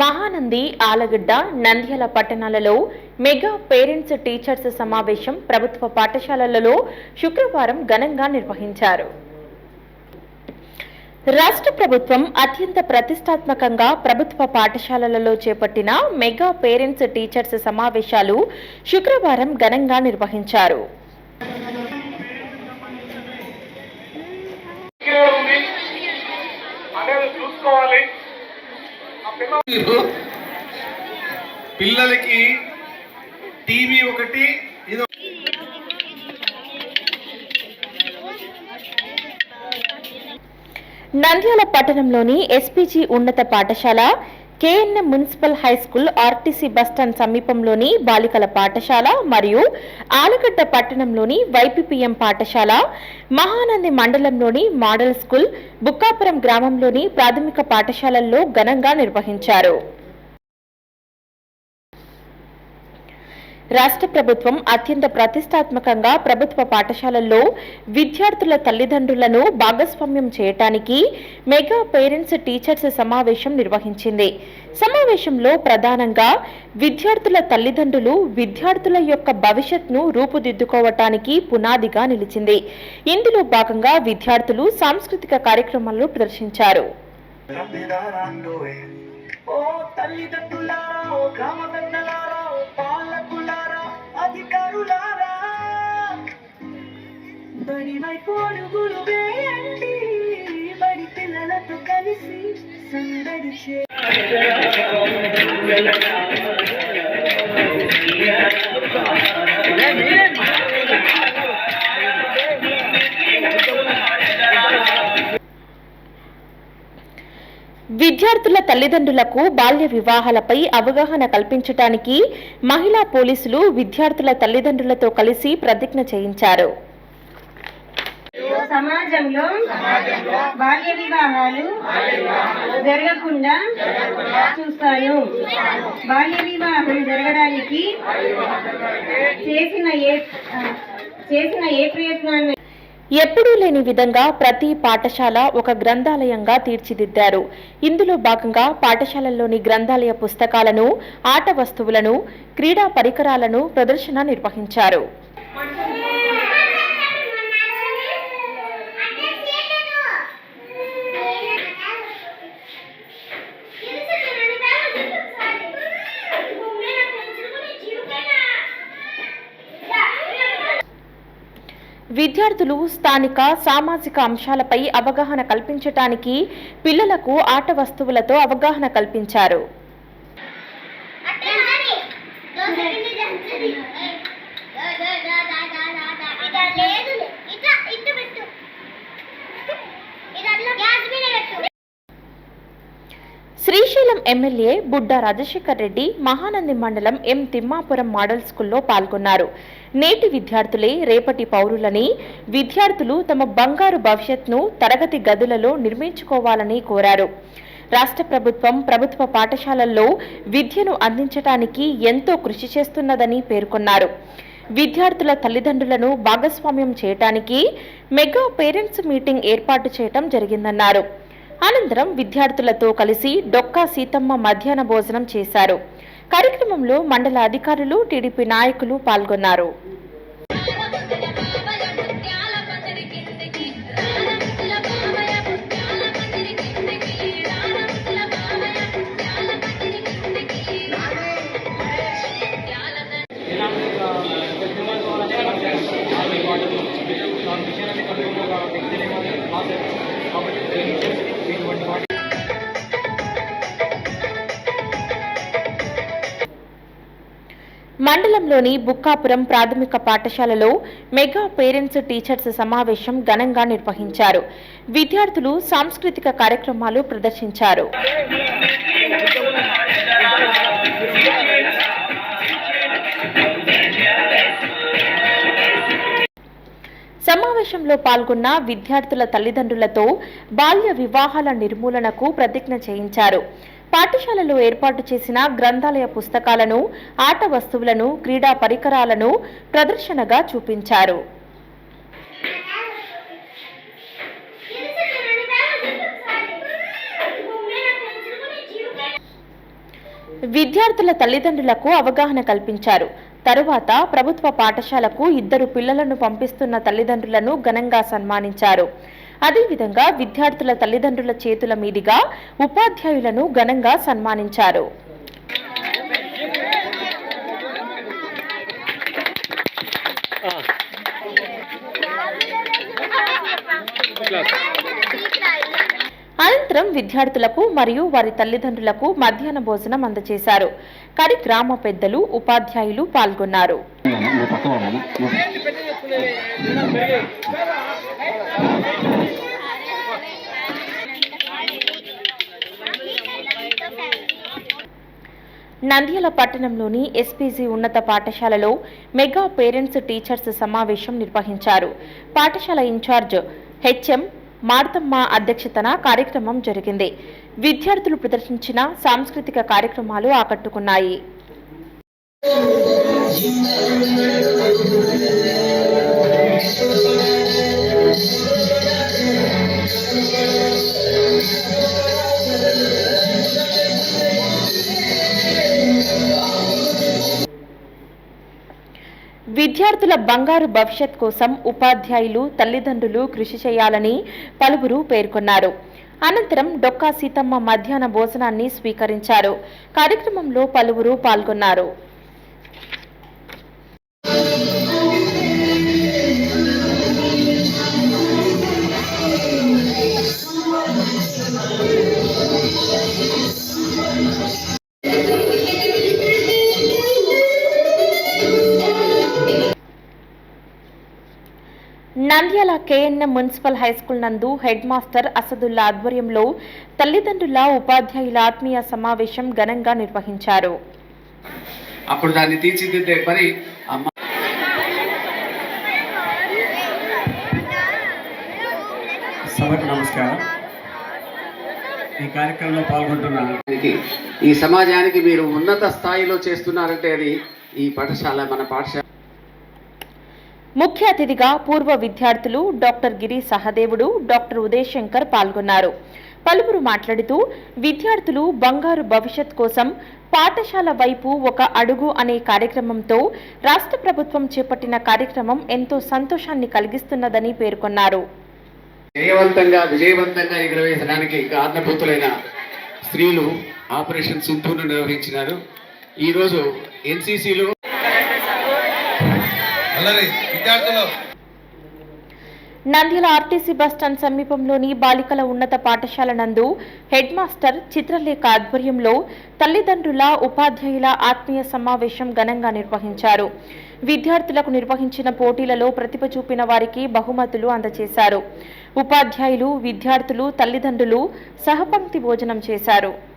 మహానంది ఆలగడ్డ నంద్యాల పట్టణాలలో mega parents teachers సమావేశం ప్రభుత్వ పాఠశాలలలో శుక్రవారం ఘనంగా నిర్వహించారు. రాష్ట్ర ప్రభుత్వం అత్యంత ప్రతిష్టాత్మకంగా ప్రభుత్వ పాఠశాలలలో చేపట్టిన మెగా పేరెంట్స్ టీచర్స్ సమావేశాలు శుక్రవారం ఘనంగా నిర్వహించారు. చూసుకోవాలి. పిల్లలకి టీవీ ఒకటి ఇది నంద్యాల పట్టణంలోని ఎస్పీజీ ఉన్నత పాఠశాల KNM municipal high school RTC bus stand సమీపంలోని బాలికల పాఠశాల మరియు ఆలగడ్డ పట్టణంలోని వైపీపీఎం పాఠశాల మహానంది మండలంలోని మోడల్ స్కూల్ బుక్కాపురం గ్రామంలోని ప్రాథమిక పాఠశాలల్లో ఘనంగా నిర్వహించారు. రాష్ట్ర ప్రభుత్వం అత్యంత ప్రతిష్టాత్మకంగా ప్రభుత్వ పాఠశాలల్లో విద్యార్థుల తల్లిదండ్రులను భాగస్వామ్యం చేయటానికి మెగా పేరెంట్స్ టీచర్స్ సమావేశం నిర్వహించింది. సమావేశంలో ప్రధానంగా విద్యార్థుల తల్లిదండ్రులు విద్యార్థుల యొక్క భవిష్యత్ను రూపుదిద్దుకోవటానికి పునాదిగా నిలిచింది. ఇందులో భాగంగా విద్యార్థులు సాంస్కృతిక కార్యక్రమాలను ప్రదర్శించారు. ఓ తల్లిదండ్రుల ఓ గ్రామ పెద్దల బడి పొడుగులు వేయండి. బడి పిల్లలతో కలిసి సందడి చే విద్యార్థుల తల్లిదండ్రులకు బాల్య వివాహాలపై అవగాహన కల్పించటానికి మహిళా పోలీసులు విద్యార్థుల తల్లిదండ్రులతో కలిసి ప్రతిజ్ఞ చేయించారు. సమాజంలో బాల్య వివాహాలు జరగకుండా చూస్తాను బాల్య వివాహం జరగడానికి చేసిన ఏ చేసిన ఏ ప్రయత్నాన్ని ఎప్పుడూ లేని విధంగా ప్రతి పాఠశాల ఒక గ్రంథాలయంగా తీర్చిదిద్దారు. ఇందులో భాగంగా పాఠశాలల్లోని గ్రంథాలయ పుస్తకాలను ఆట వస్తువులను క్రీడా పరికరాలను ప్రదర్శన నిర్వహించారు. విద్యార్థులు స్థానిక సామాజిక అంశాలపై అవగాహన కల్పించటానికి పిల్లలకు ఆట వస్తువులతో అవగాహన కల్పించారు. శ్రీశైలం ఎమ్మెల్యే బుడ్డా రాజశేఖర్ రెడ్డి మహానంది మండలం ఎం తిమ్మాపురం మోడల్ స్కూల్లో పాల్గొన్నారు. నేటి విద్యార్థులే రేపటి పౌరులని విద్యార్థులు తమ బంగారు భవిష్యత్ను తరగతి గదులలో నిర్మించుకోవాలని కోరారు. రాష్ట్ర ప్రభుత్వం ప్రభుత్వ పాఠశాలల్లో విద్యను అందించడానికి ఎంతో కృషి చేస్తున్నదని పేర్కొన్నారు. విద్యార్థుల తల్లిదండ్రులను భాగస్వామ్యం చేయటానికి మెగా పేరెంట్స్ మీటింగ్ ఏర్పాటు చేయటం జరిగిందన్నారు. అనంతరం విద్యార్థులతో కలిసి డొక్కా సీతమ్మ మధ్యాహ్న భోజనం చేశారు. కార్యక్రమంలో మండల అధికారులు టీడీపీ నాయకులు పాల్గొన్నారు. మండలంలోని బుక్కాపురం ప్రాథమిక పాఠశాలలో మెగా పేరెంట్స్ టీచర్స్ సమావేశం ఘనంగా నిర్వహించారు. విద్యార్థులు సాంస్కృతిక కార్యక్రమాలు ప్రదర్శించారు. సమావేశంలో పాల్గొన్న విద్యార్థుల తల్లిదండ్రులతో బాల్య వివాహాల నిర్మూలనకు ప్రతిజ్ఞ చేయించారు. పాఠశాలలో ఏర్పాటు చేసిన గ్రంథాలయ పుస్తకాలను ఆట వస్తువులను క్రీడా పరికరాలను ప్రదర్శనగా చూపించారు. విద్యార్థుల తల్లిదండ్రులకు అవగాహన కల్పించారు. తరువాత ప్రభుత్వ పాఠశాలకు ఇద్దరు పిల్లలను పంపిస్తున్న తల్లిదండ్రులను ఘనంగా సన్మానించారు. అదేవిధంగా విద్యార్థుల తల్లిదండ్రుల చేతుల మీదుగా ఉపాధ్యాయులను ఘనంగా సన్మానించారు. అనంతరం విద్యార్థులకు మరియు వారి తల్లిదండ్రులకు మధ్యాహ్న భోజనం అందజేశారు కడి గ్రామ పెద్దలు ఉపాధ్యాయులు పాల్గొన్నారు. నంద్యాల పట్టణంలోని ఎస్పీజీ ఉన్నత పాఠశాలలో మెగా పేరెంట్స్ టీచర్స్ సమావేశం నిర్వహించారు. పాఠశాల ఇన్ఛార్జ్ హెచ్ఎం మార్తమ్మ అధ్యక్షతన కార్యక్రమం జరిగింది. విద్యార్థులు ప్రదర్శించిన సాంస్కృతిక కార్యక్రమాలు ఆకట్టుకున్నాయి. విద్యార్థుల బంగారు భవిష్యత్ కోసం ఉపాధ్యాయులు తల్లిదండ్రులు కృషి చేయాలని పలువురు పేర్కొన్నారు. అనంతరం డొక్కా సీతమ్మ మధ్యాహ్న భోజనాన్ని స్వీకరించారు. కార్యక్రమంలో పలువురు పాల్గొన్నారు. కేఎన్ఎం మున్సిపల్ హైస్కూల్ నందు హెడ్ మాస్టర్ అసదుల్లా ఆధ్వర్యంలో తల్లిదండ్రుల ఉపాధ్యాయుల ఆత్మీయ సమావేశం ఘనంగా నిర్వహించారు. అప్పుడు దాన్ని తీర్చిదిద్దే పని సభకు నమస్కారం. ఈ కార్యక్రమంలో ఈ సమాజానికి మీరు ఉన్నత స్థాయిలో చేస్తున్నారంటే అది ఈ పాఠశాల మన పాఠశాల ముఖ్య అతిథిగా పూర్వ విద్యార్థులు డాక్టర్ గిరి సహదేవుడు డాక్టర్ ఉదయ్ శంకర్ పాల్గొన్నారు. పలువురు మాట్లాడుతూ విద్యార్థులు బంగారు భవిష్యత్ కోసం పాఠశాల వైపు ఒక అడుగు అనే కార్యక్రమంతో రాష్ట్ర ప్రభుత్వం చేపట్టిన కార్యక్రమం ఎంతో సంతోషాన్ని కలిగిస్తున్నదని పేర్కొన్నారు. విజయవంతంగా విజయవంతంగా ఎగురవేసడానికి కారణభూతులైన స్త్రీలు ఆపరేషన్ సింధును నిర్వహించినారు. ఈరోజు ఎన్సీసీలో అల్లరి విద్యార్థులు. నంద్యాల ఆర్టీసీ బస్టాండ్ సమీపంలోని బాలికల ఉన్నత పాఠశాల నందు హెడ్ మాస్టర్ చిత్రలేఖ ఆధ్వర్యంలో తల్లిదండ్రుల ఉపాధ్యాయుల ఆత్మీయ సమావేశం ఘనంగా నిర్వహించారు. విద్యార్థులకు నిర్వహించిన పోటీలలో ప్రతిభ చూపిన వారికి బహుమతులు అందజేశారు. ఉపాధ్యాయులు విద్యార్థులు తల్లిదండ్రులు సహపంక్తి భోజనం చేశారు.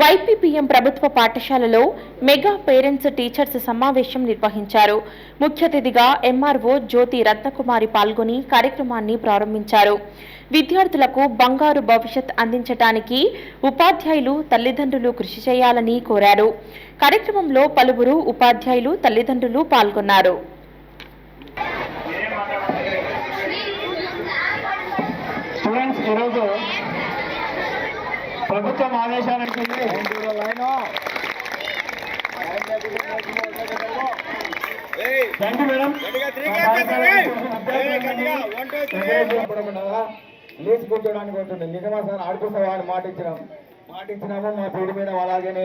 వైపీపీఎం ప్రభుత్వ పాఠశాలలో మెగా పేరెంట్స్ టీచర్స్ సమావేశం నిర్వహించారు. ముఖ్య అతిథిగా ఎంఆర్ఓ జ్యోతి రత్నకుమారి పాల్గొని కార్యక్రమాన్ని ప్రారంభించారు. విద్యార్థులకు బంగారు భవిష్యత్ అందించడానికి ఉపాధ్యాయులు తల్లిదండ్రులు కృషి చేయాలని కోరారు. కార్యక్రమంలో పలువురు ఉపాధ్యాయులు తల్లిదండ్రులు పాల్గొన్నారు. స్టూడెంట్స్ ఈరోజు ప్రభుత్వం థ్యాంక్ యూ మేడం లేచి కూర్చోడానికి ఉంటుంది నిజమా సార్? ఆడుకోసావా అని మాట ఇచ్చినాం మాట ఇచ్చినాము మా పేరు మీద అలాగనే.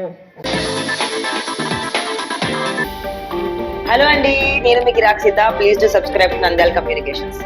హలో అండి. నేను మీకు Rakshitha please to subscribe Nandal communications